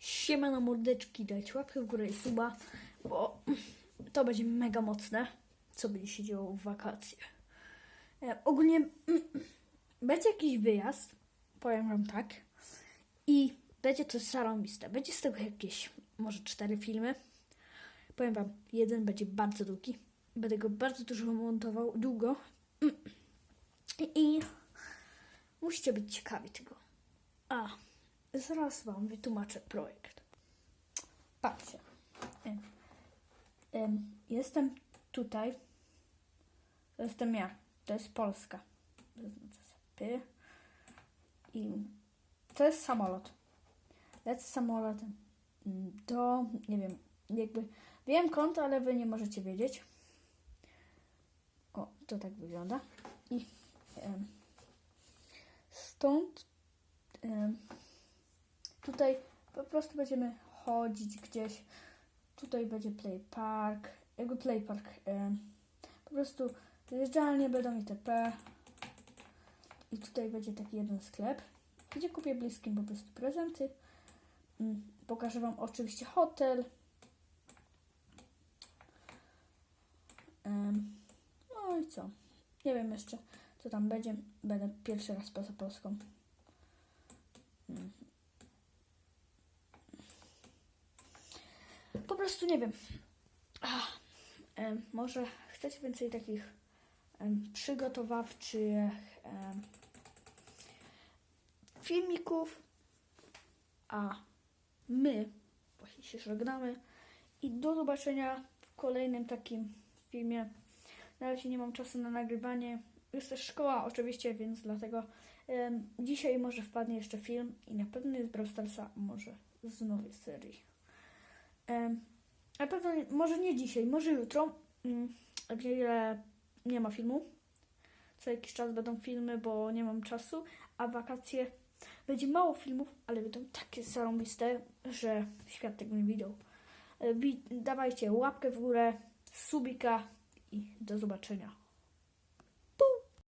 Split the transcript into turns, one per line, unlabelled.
Siema na mordeczki, dajcie łapkę w górę i suba, bo to będzie mega mocne, co będzie się działo w wakacje. E, ogólnie będzie jakiś wyjazd, powiem wam tak, i będzie to zarąbiste. Będzie z tego jakieś, może cztery filmy. Powiem wam, jeden będzie bardzo długi, będę go bardzo dużo montował, długo Mm. i musicie być ciekawi tego. A, zaraz Wam wytłumaczę projekt. Patrzcie. Em, em, Jestem tutaj. To jestem ja. To jest Polska. Sobie. I to jest samolot. Lecę samolotem do, nie wiem, jakby wiem kąt, ale Wy nie możecie wiedzieć. O, to tak wygląda. I stąd tutaj po prostu będziemy chodzić gdzieś. Tutaj będzie play park, jakby play park. em, po prostu wyjeżdżalnie będą itp. I tutaj będzie taki jeden sklep, gdzie kupię bliskim po prostu prezenty. Mm, Pokażę Wam oczywiście hotel. No i co? Nie wiem jeszcze, co tam będzie. Będę pierwszy raz poza Polską. Mm. Po prostu nie wiem. Ach, em, może chcecie więcej takich em, przygotowawczych em, filmików, a my właśnie się żegnamy i do zobaczenia w kolejnym takim filmie. Na razie nie mam czasu na nagrywanie. Jest też szkoła oczywiście, więc dlatego em, dzisiaj może wpadnie jeszcze film i na pewno jest Brawl Starsa, może z nowej serii. Na pewno, może nie dzisiaj, może jutro. Mm, O ile nie ma filmu. Co jakiś czas będą filmy, bo nie mam czasu, a wakacje będzie mało filmów, ale będą takie zarąbiste, że świat tego nie widział. E, Dawajcie łapkę w górę, subika i do zobaczenia.